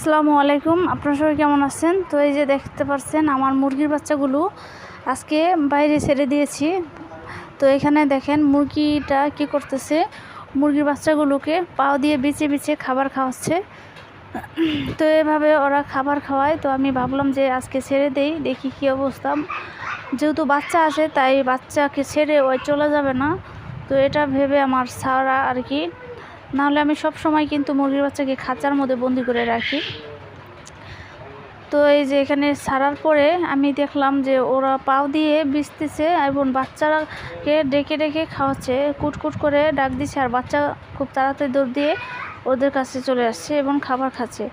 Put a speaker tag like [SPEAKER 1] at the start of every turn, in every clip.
[SPEAKER 1] আসসালামু আলাইকুম। আপনার সবাই কেমন আছেন? তো এই যে দেখতে পাচ্ছেন আমার মুরগির বাচ্চাগুলো আজকে বাইরে ছেড়ে দিয়েছি। তো এখানে দেখেন মুরগিটা কি করতেছে? মুরগির বাচ্চাগুলোকে পাও দিয়ে বিছে বিছে খাবার খাওয়াচ্ছে। তো এভাবে ওরা খাবার খাওয়ায়। তো আমি ভাবলাম যে আজকে ছেড়ে দেই, দেখি কী অবস্থা। যেহেতু বাচ্চা আছে, তাই বাচ্চাকে ছেড়ে ওই চলে যাবে না। তো এটা ভেবে আমার সারা আর কি নাহলে আমি সব সময় কিন্তু মুরগির বাচ্চাকে খাঁচার মধ্যে বন্দি করে রাখি। তো এই যে এখানে ছাড়ার পরে আমি দেখলাম যে ওরা পাও দিয়ে বিছতেছে এবং বাচ্চারাকে ডেকে ডেকে খাওয়াচ্ছে, কুটকুট করে ডাক দিচ্ছে আর বাচ্চা খুব তাড়াতাড়ি দৌড় দিয়ে ওদের কাছে চলে আসছে এবং খাবার খাচ্ছে।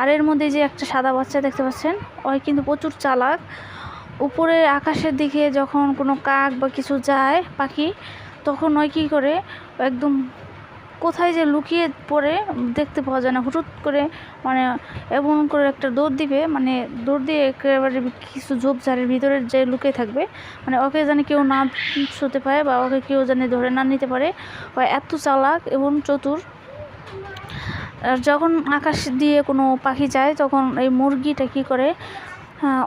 [SPEAKER 1] আর এর মধ্যে যে একটা সাদা বাচ্চা দেখতে পাচ্ছেন, ওই কিন্তু প্রচুর চালাক। উপরে আকাশের দিকে যখন কোনো কাক বা কিছু যায়, পাখি, তখন ওই কী করে, একদম কোথায় যে লুকিয়ে পড়ে দেখতে পাওয়া যায় না। হুটুট করে মানে এমন করে একটা দৌড় দিবে মানে দৌড় দিয়ে একেবারে কিছু ঝোপঝাড়ের ভিতরে যে লুকিয়ে থাকবে মানে ওকে জানি কেউ না শুতে পারে বা ওকে কেউ জানি ধরে না নিতে পারে, বা এত চালাক এবং চতুর। আর যখন আকাশ দিয়ে কোনো পাখি যায়, তখন এই মুরগিটা কী করে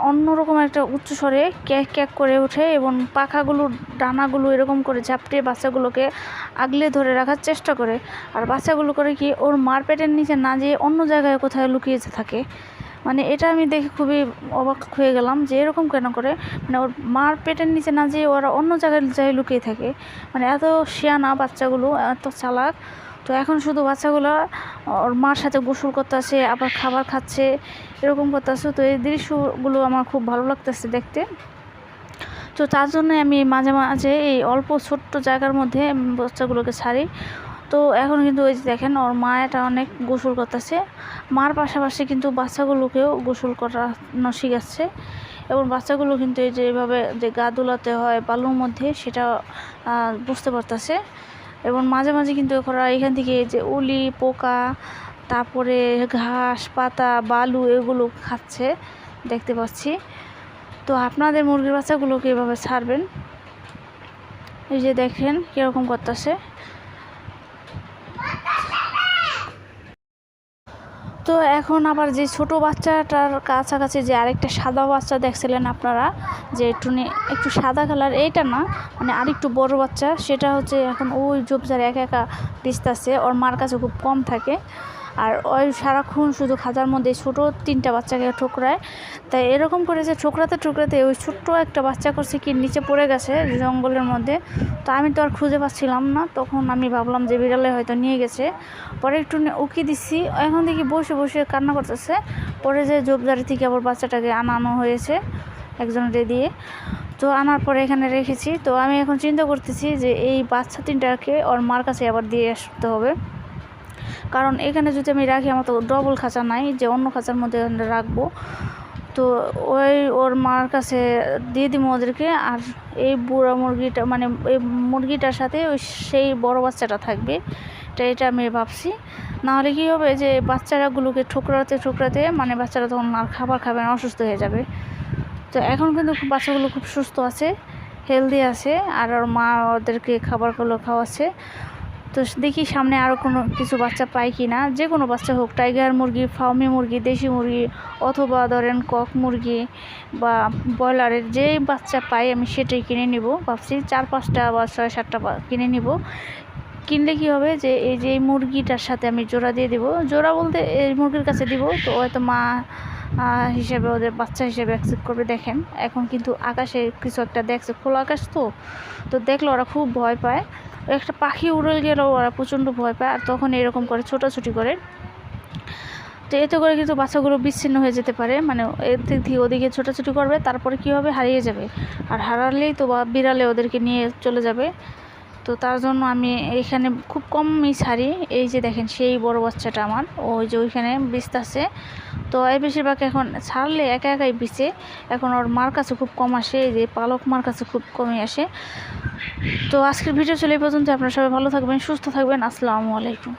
[SPEAKER 1] অন্যরকম একটা উচ্চ স্বরে ক্যাক ক্যাক করে ওঠে এবং পাখাগুলো, ডানাগুলো এরকম করে ঝাপটে বাচ্চাগুলোকে আগলে ধরে রাখার চেষ্টা করে। আর বাচ্চাগুলো করে কি ওর মার পেটের নিচে না যেয়ে অন্য জায়গায় কোথায় লুকিয়ে থাকে। মানে এটা আমি দেখে খুবই অবাক হয়ে গেলাম যে এরকম কেন করে? মানে ওর মার পেটের নিচে না যেয়ে ওরা অন্য জায়গায় যায় লুকিয়ে থাকে। মানে এত শিয়ানা বাচ্চাগুলো, এত চালাক। তো এখন শুধু বাচ্চাগুলো ওর মার সাথে গোসল করতেছে, আবার খাবার খাচ্ছে, এরকম করতেছে। তো এই দৃশ্যগুলো আমার খুব ভালো লাগতেছে দেখতে। তো তার জন্য আমি মাঝে মাঝে এই অল্প ছোট্ট জায়গার মধ্যে বাচ্চাগুলোকে ছাড়ি। তো এখন কিন্তু ওই যে দেখেন, ওর মা এটা অনেক গোসল করতেছে। মার পাশাপাশি কিন্তু বাচ্চাগুলোকেও গোসল করানো শিখাচ্ছে। এবং বাচ্চাগুলো কিন্তু এই যে এইভাবে যে গা দুলাতে হয় বালুর মধ্যে সেটা বুঝতে পারতেছে। এবং মাঝে মাঝে কিন্তু ওরা এখান থেকে যে উলি, পোকা, তারপরে ঘাস, পাতা, বালু এগুলো খাচ্ছে, দেখতে পাচ্ছি। তো আপনাদের মুরগির বাচ্চাগুলোকে এভাবে ছাড়বেন। এই যে দেখেন কীরকম করতেছে। তো এখন আবার যে ছোট বাচ্চাটার কাছাকাছি যে আরেকটা সাদা বাচ্চা দেখছিলেন আপনারা, যে একটু একটু সাদা কালার এইটা না মানে আরেকটু বড় বাচ্চা, সেটা হচ্ছে এখন ওই ঝোপঝাড়ে একা একা দিস্তাছে, ওর মার কাছে খুব কম থাকে। আর ওই সারাক্ষণ শুধু খাঁচার মধ্যে ছোটো তিনটা বাচ্চাকে ঠোকরায়। তাই এরকম করে যে ঠোকরাতে ঠোকরাতে ওই ছোট্ট একটা বাচ্চা করছে কি নিচে পড়ে গেছে জঙ্গলের মধ্যে। তো আমি তো আর খুঁজে পাচ্ছিলাম না। তখন আমি ভাবলাম যে বিড়ালে হয়তো নিয়ে গেছে। পরে একটু উকি দিচ্ছি এখন দেখি বসে বসে কান্না করতেছে। পরে যে জোবদারি থেকে আবার বাচ্চাটাকে আনানো হয়েছে একজনের দিয়ে। তো আনার পরে এখানে রেখেছি। তো আমি এখন চিন্তা করতেছি যে এই বাচ্চা তিনটাকে ওর মার কাছে আবার দিয়ে আসতে হবে। কারণ এখানে যদি আমি রাখি, আমার তো ডবল খাঁচা নাই, যে অন্য খাঁচার মধ্যে রাখব। তো ওই ওর মার কাছে দিয়ে দিব ওদেরকে, আর এই বুড়া মুরগিটা মানে এই মুরগিটার সাথে ওই সেই বড় বাচ্চাটা থাকবে। এটা এটা আমি ভাবছি। নাহলে কী হবে যে বাচ্চারাগুলোকে ঠুকরাতে ঠুকরাতে মানে বাচ্চারা তখন আর খাবার খাবে না, অসুস্থ হয়ে যাবে। তো এখন কিন্তু বাচ্চাগুলো খুব সুস্থ আছে হেলদি আছে, আর ওর মা ওদেরকে খাবারগুলো খাওয়াচ্ছে। তো দেখি সামনে আরও কোনো কিছু বাচ্চা পাই কি না যে কোনো বাচ্চা হোক, টাইগার মুরগি ফার্মি মুরগি, দেশি মুরগি, অথবা ধরেন কক মুরগি বা ব্রয়লারের যেই বাচ্চা পাই আমি সেটাই কিনে নিব। ভাবছি চার পাঁচটা বা ছয় সাতটা কিনে নিব। কিনলে কি হবে যে এই যে মুরগিটার সাথে আমি জোড়া দিয়ে দিব। জোড়া বলতে এই মুরগির কাছে দিব, তো হয়তো মা হিসেবে ওদের বাচ্চা হিসেবে অ্যাকসেপ্ট করবে, দেখেন। এখন কিন্তু আকাশে কিছু একটা দেখছে, খোলা আকাশ তো। তো দেখলে ওরা খুব ভয় পায়। একটা পাখি উড়ে গেলেও ওরা প্রচণ্ড ভয় পায়, আর তখন এরকম করে ছোটাছুটি করে। তো এতে করে কিন্তু বাচ্চাগুলো বিচ্ছিন্ন হয়ে যেতে পারে। মানে এর থেকে ওদিকে ছোটাছুটি করবে, তারপরে কী হবে? হারিয়ে যাবে। আর হারালেই তো বা বিড়ালে ওদেরকে নিয়ে চলে যাবে। তো তার জন্য আমি এখানে খুব কমই ছাড়ি। এই যে দেখেন, সেই বড় বাচ্চাটা আমার। ওই যে ওইখানে আছে তো এই বেশিরভাগ এখন ছাড়লে একা একাই বিছে। এখন ওর মার কাছে খুব কম আসে। এই যে পালক মার কাছে খুব কমই আসে। তো আজকের ভিডিও চলে পর্যন্ত। আপনারা সবাই ভালো থাকবেন, সুস্থ থাকবেন। আসসালামু আলাইকুম।